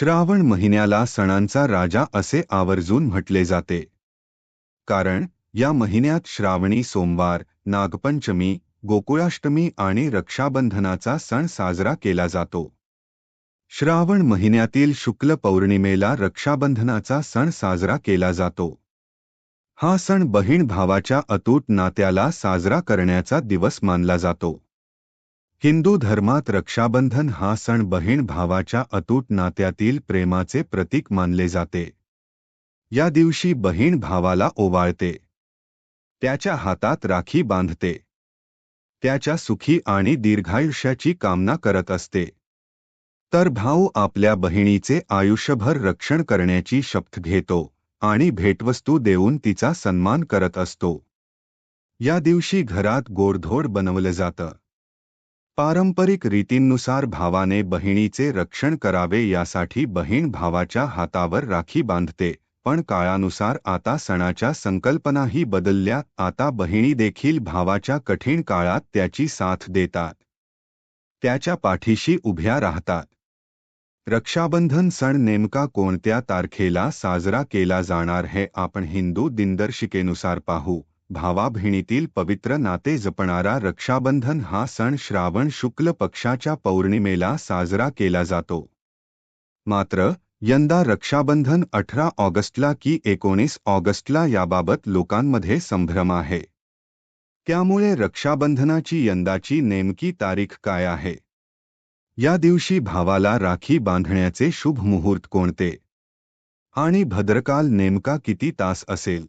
श्रावण महिन्याला सणांचा राजा असे आवर्जून म्हटले जाते. कारण या महिन्यात श्रावणी सोमवार नागपंचमी गोकुळाष्टमी आणि रक्षाबंधनाचा सण साजरा केला जातो. श्रावण महिन्यातील शुक्ल पौर्णिमेला रक्षाबंधनाचा सण साजरा केला जातो. हा सण बहीण भावाच्या अतूट नात्याला साजरा करण्याचा दिवस मानला जातो. हिंदू धर्मात रक्षाबंधन हा सण बहीण भावाच्या अतूट नात्यातील प्रेमाचे प्रतीक मानले जाते. या दिवशी बहीण भावाला ओवाळते. त्याच्या हातात राखी बांधते. त्याच्या सुखी आणि दीर्घायुष्याची कामना करत असते. तर भाऊ आपल्या बहिणीचे आयुष्यभर रक्षण करण्याची शपथ घेतो आणि भेटवस्तू देऊन तिचा सन्मान करत असतो. या दिवशी घरात गोडधोड बनवलं जातं. पारंपरिक रीतींनुसार भावाने बहिणीचे रक्षण करावे यासाठी बहीण भावाच्या हातावर राखी बांधते पण काळानुसार आता सणाच्या संकल्पनाही बदलल्या आता बहिणी देखील भावाच्या कठीण काळात त्याची साथ देतात. त्याच्या पाठीशी उभ्या राहतात. रक्षाबंधन सण नेमका कोणत्या तारखेला साजरा केला जाणार हे आपण हिंदू दिनदर्शिकेनुसार पाहू. भावाभिणीतील पवित्र नाते जपणारा रक्षाबंधन हा सण श्रावण शुक्ल पक्षाच्या पौर्णिमेला साजरा केला जातो. मात्र यंदा रक्षाबंधन अठरा ऑगस्टला की एकोणीस ऑगस्टला याबाबत लोकांमध्ये संभ्रम आहे. त्यामुळे रक्षाबंधनाची यंदाची नेमकी तारीख काय आहे? या दिवशी भावाला राखी बांधण्याचे शुभ मुहूर्त कोणते? आणि भद्रकाल नेमका किती तास असेल?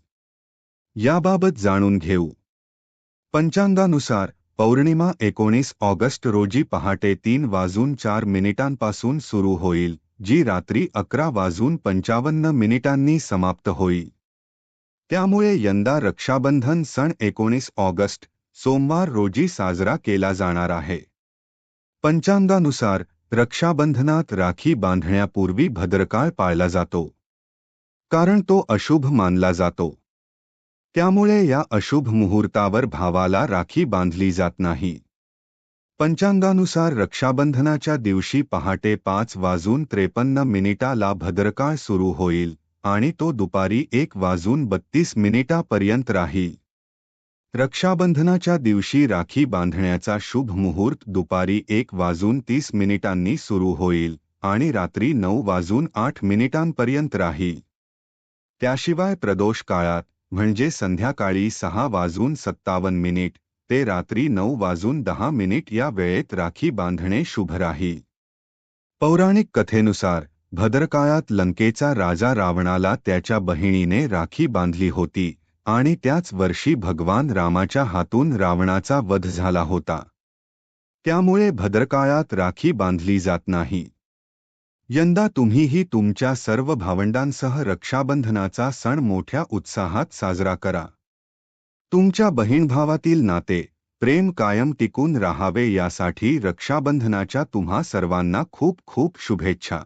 याबाबत जाणून घेऊ. पंचांगानुसार पौर्णिमा एकोणीस ऑगस्ट रोजी पहाटे तीन वाजून चार मिनिटांपासून सुरू होईल जी रात्री अकरा वाजून पंचावन्न मिनिटांनी समाप्त होईल. त्यामुळे यंदा रक्षाबंधन सण एकोणीस ऑगस्ट सोमवार रोजी साजरा केला जाणार आहे. पंचांगानुसार रक्षाबंधनात राखी बांधण्यापूर्वी भद्रकाळ पाळला जातो. कारण तो अशुभ मानला जातो. त्यामुळे या अशुभ मुहूर्तावर भावाला राखी बांधली जात नाही. पंचांगानुसार रक्षाबंधनाच्या दिवशी पहाटे पाच वाजून त्रेपन्न मिनिटाला भद्रकाळ सुरू होईल आणि तो दुपारी एक वाजून बत्तीस मिनिटापर्यंत राहील. रक्षाबंधनाच्या दिवशी राखी बांधण्याचा शुभ मुहूर्त दुपारी एक वाजून तीस मिनिटांनी सुरू होईल आणि रात्री नऊ वाजून आठ मिनिटांपर्यंत राहील. त्याशिवाय प्रदोष काळात म्हणजे संध्याकाळी सहा वाजून सत्तावन्न मिनिट ते रात्री नऊ वाजून दहा मिनिट या वेळेत राखी बांधणे शुभ राही. पौराणिक कथेनुसार भद्रकाळात लंकेचा राजा रावणाला त्याच्या बहिणीने राखी बांधली होती आणि त्याच वर्षी भगवान रामाच्या हातून रावणाचा वध झाला होता. त्यामुळे भद्रकाळात राखी बांधली जात नाही. यंदा तुम्हीही तुमच्या सर्व भावंडांसह रक्षाबंधनाचा सण मोठ्या उत्साहात साजरा करा. तुमच्या बहीणभावातील नाते प्रेम कायम टिकून राहावे यासाठी रक्षाबंधनाच्या तुम्हा सर्वांना खूप खूप शुभेच्छा.